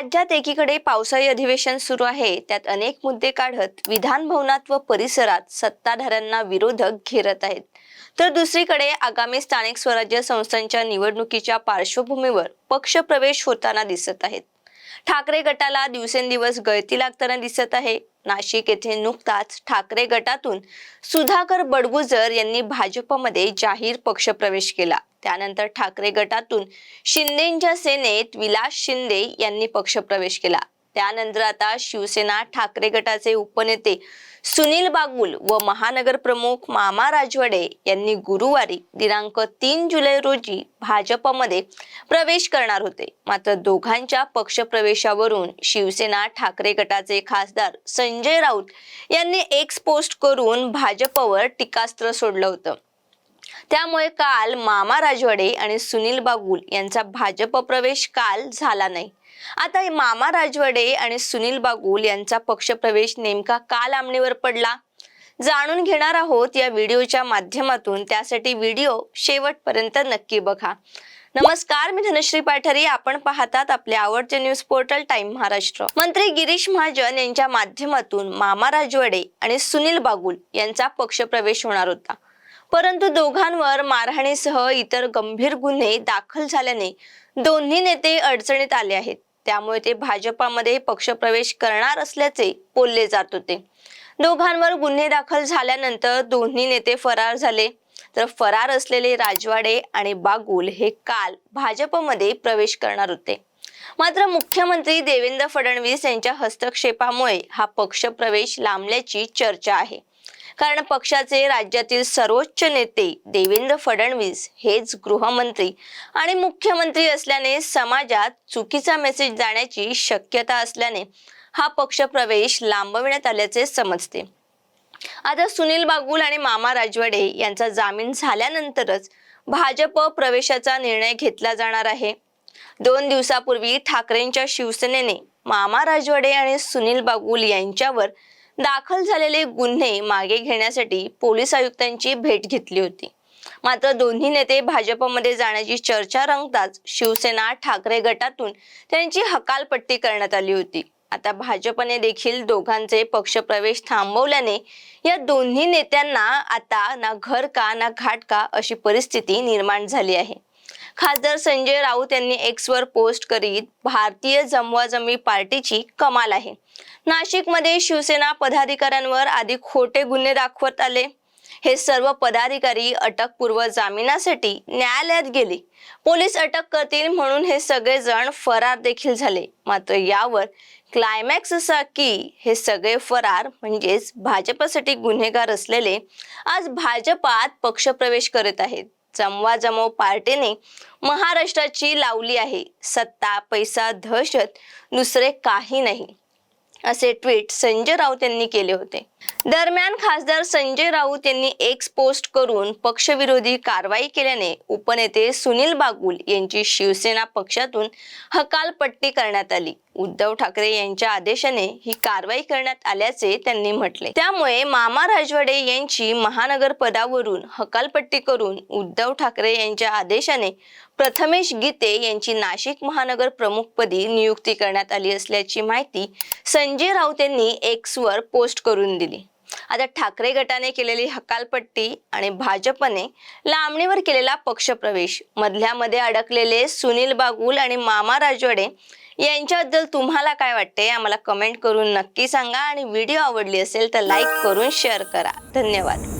राज्यात एकीकडे पावसाळी अधिवेशन सुरू आहे. त्यात अनेक मुद्दे काढत विधान भवनात व परिसरात सत्ताधाऱ्यांना विरोधक घेरत आहेत. तर दुसरीकडे आगामी स्थानिक स्वराज्य संस्थांच्या निवडणुकीच्या पार्श्वभूमीवर पक्षप्रवेश होताना दिसत आहेत. ठाकरे गटाला दिवसेंदिवस गळती लागताना दिसत आहे. नाशिक येथे नुकताच ठाकरे गटातून सुधाकर बडगुजर यांनी भाजपमध्ये जाहीर पक्षप्रवेश केला. त्यानंतर ठाकरे गटातून शिंदेंच्या सेनेत विलास शिंदे यांनी पक्षप्रवेश केला. त्यानंतर आता शिवसेना ठाकरे गटाचे उपनेते सुनील बागुल व महानगर प्रमुख मामा राजवाडे यांनी गुरुवारी दिनांक तीन जुलै रोजी भाजपमध्ये प्रवेश करणार होते. मात्र दोघांच्या पक्षप्रवेशावरून शिवसेना ठाकरे गटाचे खासदार संजय राऊत यांनी एक्स पोस्ट करून भाजपवर टीकास्त्र सोडलं होतं. त्यामुळे काल मामा राजवाडे आणि सुनील बागुल यांचा भाजप प्रवेश काल झाला नाही. आता मामा राजवाडे आणि सुनील बागुल यांचा पक्षप्रवेश नेमका काल आमणीवर पडला. जाणून घेणार आहोत या व्हिडिओच्या माध्यमातून. त्यासाठी व्हिडिओ शेवटपर्यंत नक्की बघा. नमस्कार मी धनश्री पाठारी. आपण पाहतात आपले आवडते न्यूज पोर्टल टाइम महाराष्ट्र. मंत्री गिरीश महाजन यांच्या माध्यमातून मामा राजवाडे आणि सुनील बागुल यांचा पक्षप्रवेश होणार होता. परंतु दोघांवर मारहाणीसह इतर गंभीर गुन्हे दाखल झाल्याने दोन्ही नेते अडचणीत आले आहेत. त्यामुळे ते भाजपामध्ये पक्षप्रवेश करणार असल्याचे बोलले जात होते. दोघांवर गुन्हे दाखल झाल्यानंतर दोन्ही नेते फरार झाले. तर फरार असलेले राजवाडे आणि बागुल हे काल भाजपमध्ये प्रवेश करणार होते. मात्र मुख्यमंत्री देवेंद्र फडणवीस यांच्या हस्तक्षेपामुळे हा पक्षप्रवेश लांबल्याची चर्चा आहे. कारण पक्षाचे राज्यातील सर्वोच्च नेते देवेंद्र फडणवीस हेच गृहमंत्री आणि मुख्यमंत्री असल्याने समाजात चुकीचा मेसेज जाण्याची शक्यता असल्याने हा पक्षप्रवेश लांबविण्यात आल्याचे समजते. आता सुनील बागुल आणि मामा राजवाडे यांचा जामीन झाल्यानंतरच भाजप प्रवेशाचा निर्णय घेतला जाणार आहे. दोन दिवसापूर्वी ठाकरेंच्या शिवसेनेने मामा राजवाडे आणि सुनील बागुल यांच्यावर दाखल झालेले गुन्हे मागे घेण्यासाठी पोलीस आयुक्तांची भेट घेतली होती. मात्र दोन्ही नेते भाजपमध्ये जाण्याची चर्चा रंगताच शिवसेना ठाकरे गटातून त्यांची हकालपट्टी करण्यात आली होती. आता भाजपने देखील दोघांचे पक्षप्रवेश थांबवल्याने या दोन्ही नेत्यांना आता ना घर का ना घाट का अशी परिस्थिती निर्माण झाली आहे. खासदार संजय राऊत यांनी एक्सवर पोस्ट करीत भारतीय जमवाजमी पार्टीची कमाल आहे. नाशिकमध्ये शिवसेना पदाधिकाऱ्यांवर आधी खोटे गुन्हे दाखवत आले. हे सर्व पदाधिकारी अटकपूर्व जामिनासाठी न्यायालयात गेले. पोलीस अटक करतील म्हणून हे सगळेजण फरार देखील झाले. मात्र यावर क्लायमॅक्स असा की हे सगळे फरार म्हणजेच भाजपसाठी गुन्हेगार असलेले आज भाजपात पक्षप्रवेश करत आहेत. जमवा जमव पार्टीने महाराष्ट्राची लावली आहे. सत्ता पैसा दहशत दुसरे काही नाही. असे ट्विट संजय राऊत यांनी केले होते. दरम्यान खासदार संजय राऊत यांनी एक्स पोस्ट करून पक्षविरोधी कारवाई केल्याने उपनेते सुनील बागुल यांची शिवसेना पक्षातून हकालपट्टी करण्यात आली. उद्धव ठाकरे यांच्या आदेशाने ही कारवाई करण्यात आल्याचे त्यांनी म्हटले. त्यामुळे मामा राजवाडे यांची महानगर पदावरून हकालपट्टी करून उद्धव ठाकरे यांच्या आदेशाने प्रथमेश गीते यांची नाशिक महानगर प्रमुखपदी नियुक्ती करण्यात आली असल्याची माहिती संजय राऊत यांनी एक्सवर पोस्ट करून दिली. आता ठाकरे गटाने केलेली हकालपट्टी आणि भाजपने लांबणीवर केलेला पक्षप्रवेश मधल्यामध्ये अडकलेले सुनील बागुल आणि मामा राजवाडे यांच्याबद्दल तुम्हाला काय वाटते आम्हाला कमेंट करून नक्की सांगा आणि व्हिडिओ आवडली असेल तर लाईक करून शेअर करा. धन्यवाद.